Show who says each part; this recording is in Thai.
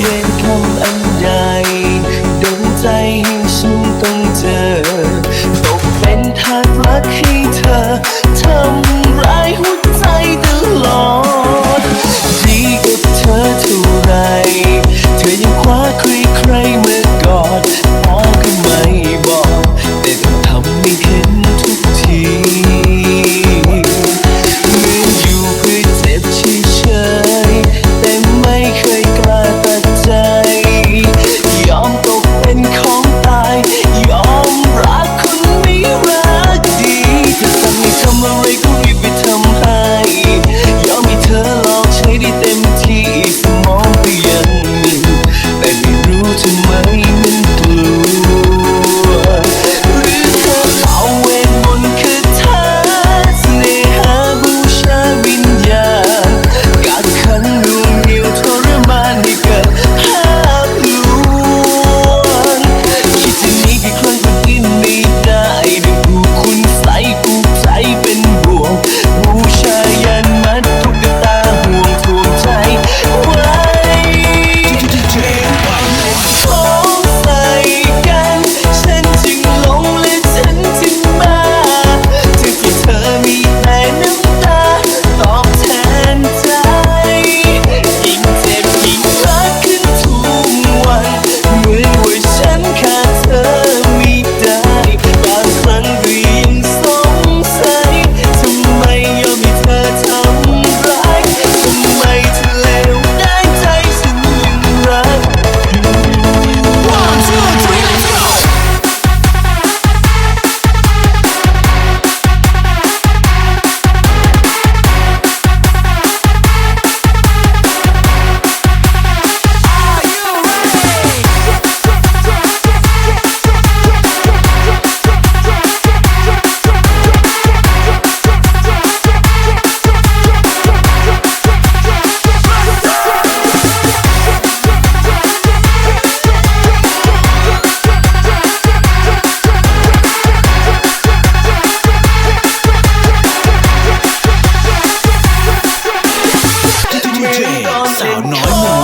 Speaker 1: เย็นคำอันใดดนใจให้ฉันต้องเจอตกเป็นทางรักให้เธอทำ DJ Sound Noise.